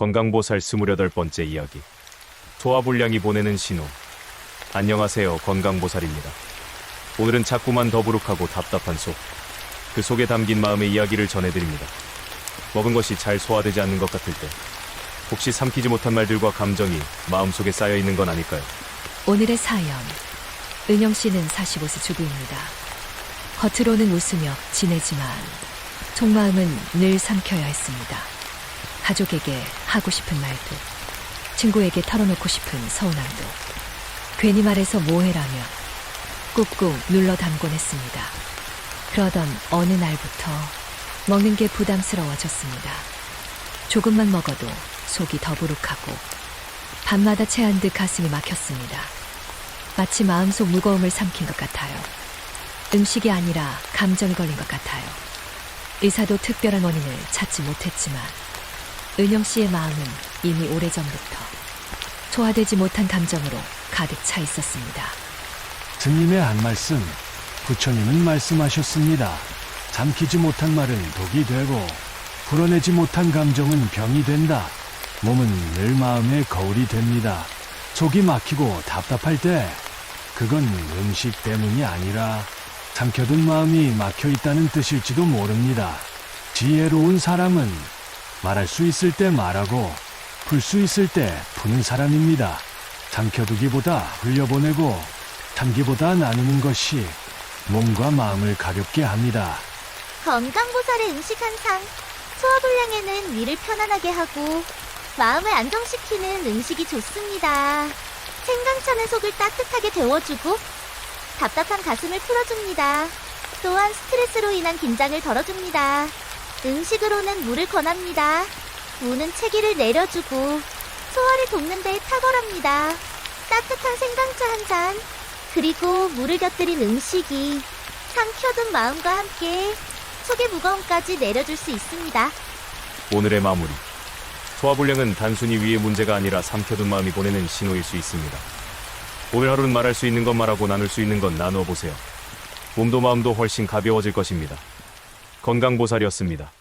건강보살 28번째 이야기. 소화불량이 보내는 신호. 안녕하세요. 건강보살입니다. 오늘은 자꾸만 더부룩하고 답답한 속. 그 속에 담긴 마음의 이야기를 전해드립니다. 먹은 것이 잘 소화되지 않는 것 같을 때. 혹시 삼키지 못한 말들과 감정이 마음속에 쌓여 있는 건 아닐까요? 오늘의 사연. 은영 씨는 45세 주부입니다. 겉으로는 웃으며 지내지만 속마음은 늘 삼켜야 했습니다. 가족에게 하고 싶은 말도, 친구에게 털어놓고 싶은 서운함도, 괜히 말해서 뭐해라며 꾹꾹 눌러 담곤 했습니다. 그러던 어느 날부터 먹는 게 부담스러워졌습니다. 조금만 먹어도 속이 더부룩하고 밤마다 체한 듯 가슴이 막혔습니다. 마치 마음속 무거움을 삼킨 것 같아요. 음식이 아니라 감정이 걸린 것 같아요. 의사도 특별한 원인을 찾지 못했지만 은영 씨의 마음은 이미 오래전부터 소화되지 못한 감정으로 가득 차 있었습니다. 스님의 한 말씀, 부처님은 말씀하셨습니다. 삼키지 못한 말은 독이 되고, 풀어내지 못한 감정은 병이 된다. 몸은 늘 마음의 거울이 됩니다. 속이 막히고 답답할 때, 그건 음식 때문이 아니라, 삼켜둔 마음이 막혀 있다는 뜻일지도 모릅니다. 지혜로운 사람은 말할 수 있을 때 말하고, 풀 수 있을 때 푸는 사람입니다. 삼켜두기보다 흘려보내고, 참기보다 나누는 것이 몸과 마음을 가볍게 합니다. 건강보살의 음식 한 상, 소화 불량에는 위를 편안하게 하고 마음을 안정시키는 음식이 좋습니다. 생강차는 속을 따뜻하게 데워주고 답답한 가슴을 풀어줍니다. 또한 스트레스로 인한 긴장을 덜어줍니다. 음식으로는 물을 권합니다. 무는 체기를 내려주고 소화를 돕는 데 탁월합니다. 따뜻한 생강차 한 잔, 그리고 물을 곁들인 음식이 삼켜둔 마음과 함께 속의 무거움까지 내려줄 수 있습니다. 오늘의 마무리. 소화불량은 단순히 위의 문제가 아니라 삼켜둔 마음이 보내는 신호일 수 있습니다. 오늘 하루는 말할 수 있는 건 말하고 나눌 수 있는 건 나누어 보세요. 몸도 마음도 훨씬 가벼워질 것입니다. 건강보살이었습니다.